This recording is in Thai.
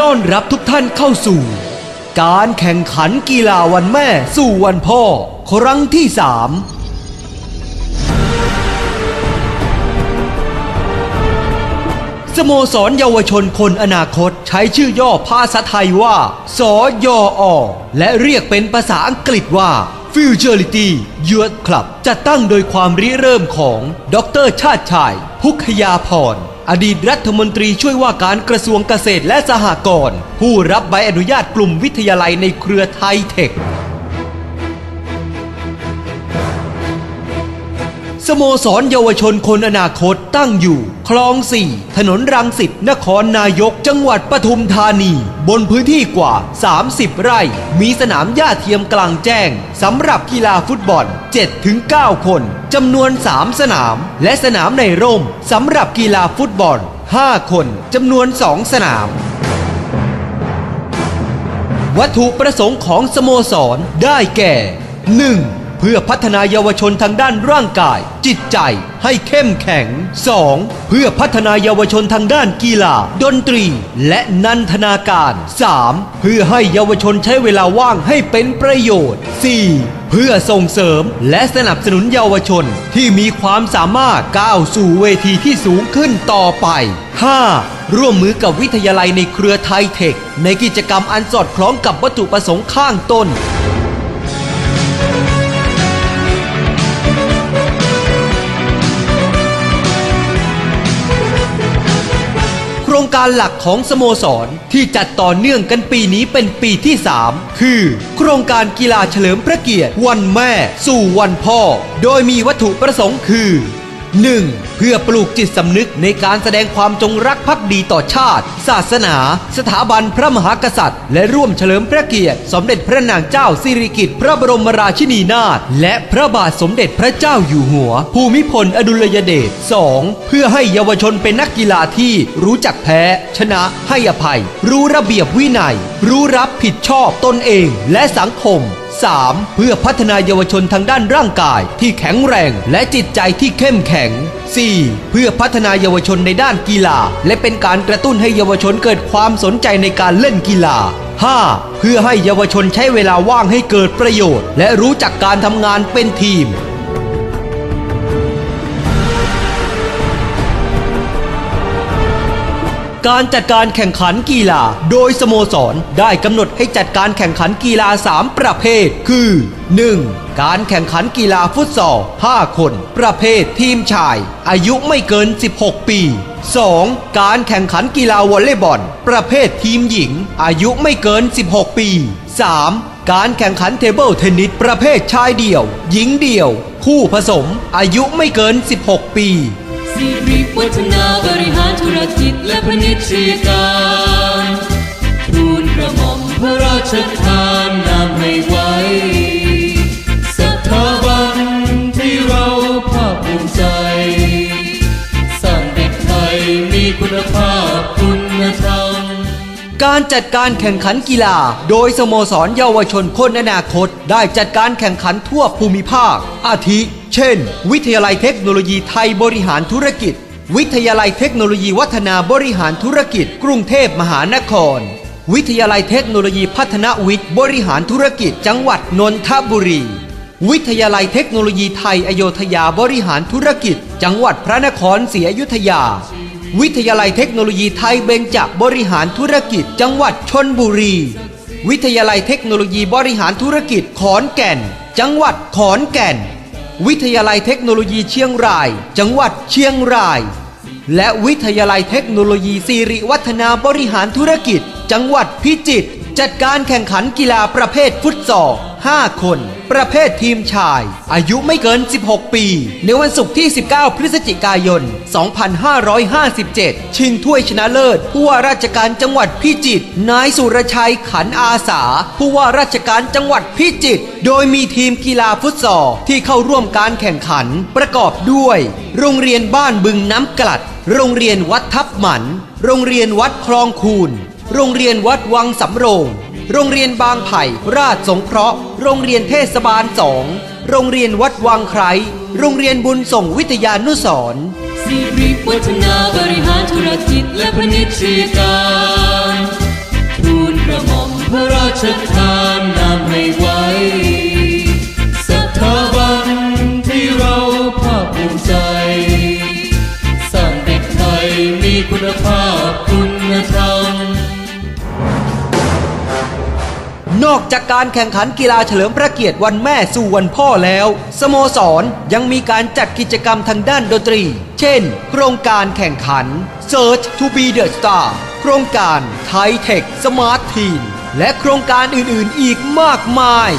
ต้อนรับทุกท่านเข้าสู่ การแข่งขันกีฬาวันแม่สู่วันพ่อ ครั้งที่สามสโมสรเยาวชนคนอนาคตใช้ชื่อย่อภาษาไทยว่า สยอและเรียกเป็นภาษาอังกฤษว่า ฟิวเจอริตี้ยูทคลับจัดตั้งโดยความริเริ่มของดรชาติชาย พุกยาพร อดีตรัฐมนตรีช่วยว่าการกระทรวงเกษตรและสหกรณ์ผู้รับใบอนุญาตกลุ่มวิทยาลัยในเครือไทยเทค โมสรเยาวชนคนอนาคตตั้งอยู่ คลองสี่ถนนรังสิตนครนายกจังหวัดปทุมธานี บนพื้นที่กว่า 30 ไร่ มีสนามหญ้าเทียมกลางแจ้งสำหรับกีฬาฟุตบอล 7-9 คนจำนวน 3 สนาม และสนามในร่มสำหรับกีฬาฟุตบอล 5 คนจำนวน 2 สนามวัตถุประสงค์ของสโมสรได้แก่ 1. เพื่อพัฒนาเยาวชนทางด้านร่างกาย จิตใจให้เข้มแข็ง 2. เพื่อพัฒนาเยาวชนทางด้านกีฬา ดนตรี และนันทนาการ 3. เพื่อให้เยาวชนใช้เวลาว่างให้เป็นประโยชน์ 4. เพื่อส่งเสริมและสนับสนุนเยาวชนที่มีความสามารถก้าวสู่เวทีที่สูงขึ้นต่อไป 5. ร่วมมือกับวิทยาลัยในเครือไทยเทค ในกิจกรรมอันสอดคล้องกับวัตถุประสงค์ข้างต้น รงการหลักของสโมสรที่จัดต่อเนื่องกันปีนี้เป็นปีที่ 3 คือ โครงการกีฬาเฉลิมพระเกียรติ วันแม่ สู่วันพ่อ โดยมีวัตถุประสงค์คือ 1. เพื่อปลูกจิตสำนึกในการแสดงความจงรักภักดีต่อชาติ ศาสนา สถาบันพระมหากษัตริย์ และร่วมเฉลิมพระเกียรติ สมเด็จพระนางเจ้าสิริกิติ์พระบรมราชินีนาถและพระบาทสมเด็จพระเจ้าอยู่หัว ภูมิพลอดุลยเดช 2. เพื่อให้เยาวชนเป็นนักกีฬาที่รู้จักแพ้ ชนะให้อภัย รู้ระเบียบวินัย รู้รับผิดชอบตนเองและสังคม 3. เพื่อพัฒนายเยาวชนทางด้านร่างกายที่แข็งแรงและจิตใจที่เข้มแข็ง 4. เพื่อพัฒนายเยาวชนในด้านกีฬา และเป็นการกระตุ้นให้เยาวชนเกิดความสนใจในการเล่นกีฬา 5. เพื่อให้เยาวชนใช้เวลาว่างให้เกิดประโยชน์ และรู้จักการทำงานเป็นทีม การจัดการแข่งขันกีฬา โดยสโมสรได้กำหนดให้จัดการแข่งขันกีฬา 3 ประเภท คือ 1. การแข่งขันกีฬาฟุตซอล 5 คน ประเภททีมชาย อายุไม่เกิน 16 ปี 2. การแข่งขันกีฬาวอลเลย์บอล ประเภททีมหญิง อายุไม่เกิน 16 ปี 3. การแข่งขันเทเบิลเทนนิสประเภทชายเดี่ยว หญิงเดี่ยว คู่ผสม อายุไม่เกิน 16 ปี สิริวัฒนาบริหารธุรกิจและพนิชยการทูลกระหม่อมพระราชทานนามให้ไว้สถาบันที่เราภาคภูมิใจสร้างเด็กไทยมีคุณภาพคุณธรรมการจัดการแข่งขันกีฬา โดยสโมสรเยาวชนคนอนาคต ได้จัดการแข่งขันทั่วภูมิภาค อาทิ เช่น วิทยาลัยเทคโนโลยีไทยบริหารธุรกิจ วิทยาลัยเทคโนโลยีวัฒนาบริหารธุรกิจ กรุงเทพมหานคร วิทยาลัยเทคโนโลยีพัฒนวิทย์บริหารธุรกิจจังหวัดนนทบุรี วิทยาลัยเทคโนโลยีไทยอโยธยาบริหารธุรกิจ จังหวัดพระนครศรีอยุธยา วิทยาลัยเทคโนโลยีไทยเบญจบริหารธุรกิจ จังหวัดชนบุรี วิทยาลัยเทคโนโลยีบริหารธุรกิจขอนแก่น จังหวัดขอนแก่น วิทยาลัยเทคโนโลยีเชียงราย จังหวัดเชียงราย และวิทยาลัยเทคโนโลยีสิริวัฒนาบริหารธุรกิจ จังหวัดพิจิตร จัดการแข่งขันกีฬาประเภทฟุตซอล 5 คน ประเภททีมชาย อายุไม่เกิน 16 ปี ในวันศุกร์ที่ 19 พฤศจิกายน 2557 ชิงถ้วยชนะเลิศ ผู้ว่าราชการจังหวัดพิจิตร นายสุรชัยขันอาสา ผู้ว่าราชการจังหวัดพิจิตร โดยมีทีมกีฬาฟุตซอลที่เข้าร่วมการแข่งขัน ประกอบด้วย โรงเรียนบ้านบึงน้ำกลัด โรงเรียนวัดทับหมัน โรงเรียนวัดคลองคูน โรงเรียนวัดวังสำโรง โรงเรียนบางไผ่ ราชสงเคราะห์ โรงเรียนเทศบาลสอง โรงเรียนวัดวังไครโรงเรียนบุญส่งวิทยานุสรณ์สิริวัฒนาบริหารธุรกิจและพนิชยการทูลกระหม่อมพระราชทานนามให้ นอกจากการแข่งขันกีฬาเฉลิมพระเกียรติวันแม่สู่วันพ่อแล้ว สโมสรยังมีการจัดกิจกรรมทางด้านดนตรี เช่น โครงการแข่งขัน Search to be the Star โครงการ Thai Tech Smart Team และโครงการอื่นๆอีกมากมาย